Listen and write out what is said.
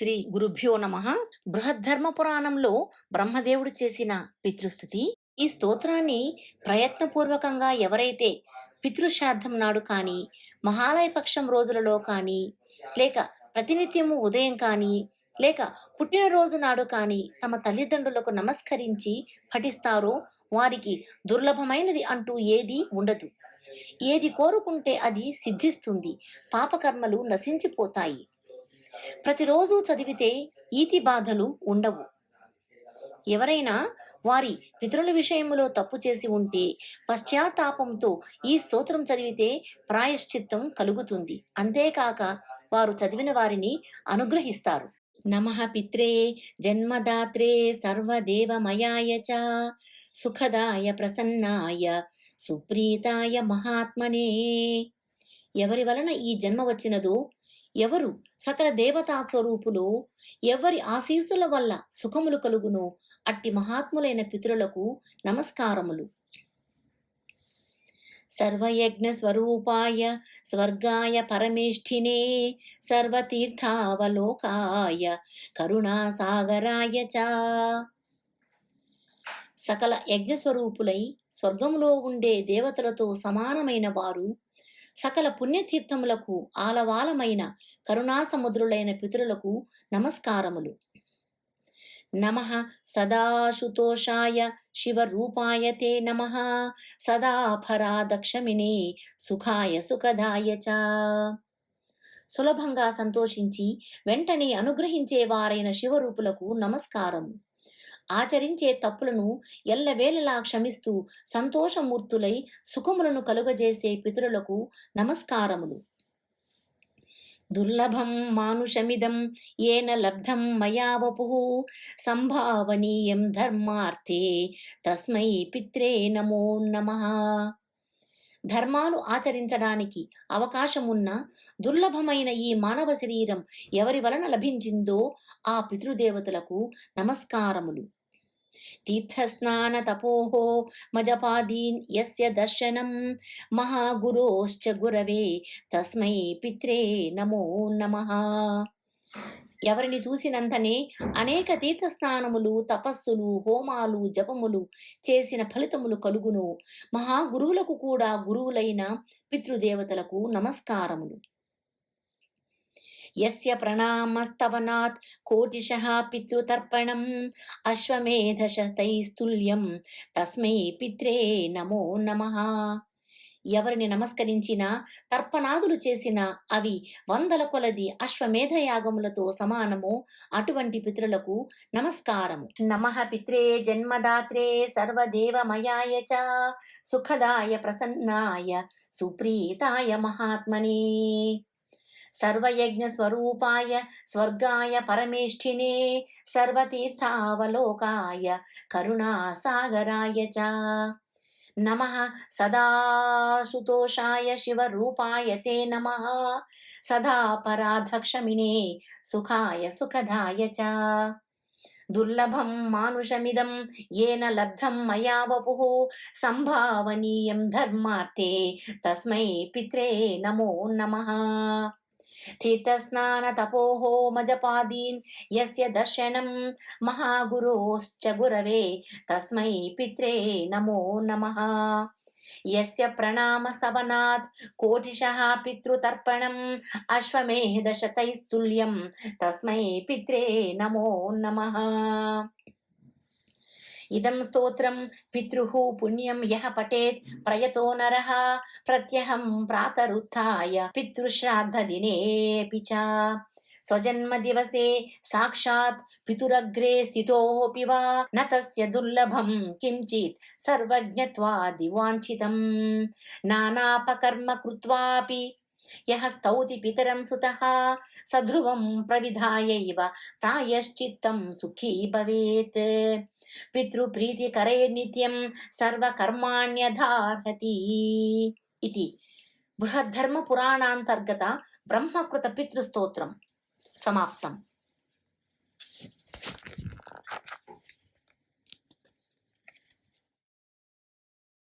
శ్రీ గురుభ్యో నమ. బృహద్ధర్మ పురాణంలో బ్రహ్మదేవుడు చేసిన పితృస్థుతి. ఈ స్తోత్రాన్ని ప్రయత్నపూర్వకంగా ఎవరైతే పితృశ్రాద్ధం నాడు కానీ మహాలయ పక్షం రోజులలో కానీ లేక ప్రతినిత్యము ఉదయం కానీ లేక పుట్టినరోజు నాడు కానీ తమ తల్లిదండ్రులకు నమస్కరించి పఠిస్తారో వారికి దుర్లభమైనది అంటూ ఏదీ ఉండదు. ఏది కోరుకుంటే అది సిద్ధిస్తుంది. పాపకర్మలు నశించిపోతాయి. ప్రతిరోజు చదివితే ఈతి బాధలు ఉండవు. ఎవరైనా వారి పితరుల విషయంలో తప్పు చేసి ఉంటే పశ్చాత్తాపంతో ఈ స్తోత్రం చదివితే ప్రాయశ్చిత్తం కలుగుతుంది. అంతేకాక వారు చదివిన వారిని అనుగ్రహిస్తారు. నమ పిత్రే జన్మదాత్రే సర్వదేవమయాయ చ. సుఖదాయ ప్రసన్నాయ సుప్రీతాయ మహాత్మనే. ఎవరి వలన ఈ జన్మ వచ్చినదో ఎవరు? సకల దేవతా స్వరూపులో ఎవరి ఆశీస్సుల వల్ల సుఖములు కలుగునో? అట్టి మహాత్ములైన పితృలకు నమస్కారములు. సర్వయజ్ఞ స్వరూపాయ స్వర్గాయ పరమేష్ఠినే సర్వతీర్థావలోకాయ కరుణాసాగరాయ చ. సకల యజ్ఞ స్వరూపులై స్వర్గములో ఉండే దేవతలతో సమానమైన వారు సకల పుణ్యతీర్థములకు ఆలవాలమైన కరుణాసముద్రులైన పితరులకు నమస్కారములు. నమ సదాశుతోషాయ శివరూపాయ తే నమ సదాపరాధక్షమినే సుఖాయ సుఖదాయ చ. సులభంగా సంతోషించి వెంటనే అనుగ్రహించేవారైన శివరూపులకు నమస్కారము. ఆచరించే తప్పులను ఎల్లవేళలా క్షమిస్తూ సంతోషమూర్తులై సుఖములను కలుగజేసే పితరులకు నమస్కారములు. దుర్లభం మానుషమిదం ఏన లబ్ధం మయా వపు సంభావనీయం ధర్మార్థే తస్మై పిత్రే నమో నమ. ధర్మాలు ఆచరించడానికి అవకాశమున్న దుర్లభమైన ఈ మానవ శరీరం ఎవరి వలన లభించిందో ఆ పితృదేవతలకు నమస్కారములు. తీర్థస్నాన తపోహో మజపాదీన్ యస్య దర్శనం మహాగురోశ్చ గురవే తస్మై పిత్రే నమో నమః ఎవరిని చూసినంతనే అనేక తీర్థస్నానములు తపస్సులు హోమాలు జపములు చేసిన ఫలితములు కలుగును. మహాగురువులకు కూడా గురువులైన పితృదేవతలకు నమస్కారములు. యస్య ప్రణామస్తవనాత్ కోటిశః పితృతర్పణం అశ్వమేధశతైస్తుల్యం తస్మై పిత్రే నమో నమః ఎవరిని నమస్కరించినా తర్పణాదులు చేసిన అవి వందల కొలది అశ్వమేధ యాగములతో సమానము. అటువంటి పితృలకు నమస్కారము. నమ పిత్రే జన్మదాత్రే సర్వదేవమయాయ చ. సుఖదాయ ప్రసన్నాయ సుప్రీతాయ మహాత్మనే. సర్వయజ్ఞ స్వరూపాయ స్వర్గాయ పరమేష్ఠినే సర్వతీర్థావలోకాయ కరుణాసాగరాయ చ నమ సదాశుతోషాయ శివరూపాయ తే నమ సదా పరాధక్షమినే సుఖాయ సుఖదాయ చ దుర్లభం మానుషమిదం ఏన లబ్ధం మయా వపు సంభావనీయం ధర్మార్థే తస్మై పిత్రే నమో నమః తీర్థస్నాన తపోహోమజపాదీన్ యస్య దర్శనం మహాగురోశ్చ గురవే తస్మై పిత్రే నమో నమః యస్య ప్రణామ స్తవనాత్ కోటిశः పితృతర్పణం అశ్వమేధ శతైస్తుల్యం తస్మై పిత్రే నమో నమః ఇదం స్తోత్రం పితృః పుణ్యం యః పఠేత్ ప్రయతో నరః ప్రత్యహం ప్రాతరుత్థాయ పితృశ్రాద్ధ దినేऽपि च स्वजन्मदिवसे साक्षात् पितुरग्रे स्थितोऽपि वा न तस्य दुर्लभं किञ्चित् सर्वज्ञत्वादिवाञ्छितम् नानापकर्म कृत्वापि యహ స్తౌతి పితరం సుత సధ్రువం ప్రవిధాయైవ ప్రాయశ్చిత్తం సుఖీ భవేత్ పితృప్రీతికరే నిత్యం సర్వకర్మాణ్యధారతి ఇది బృహద్ధర్మ పురాణాంతర్గత బ్రహ్మకృత పితృస్తోత్రం సమాప్తం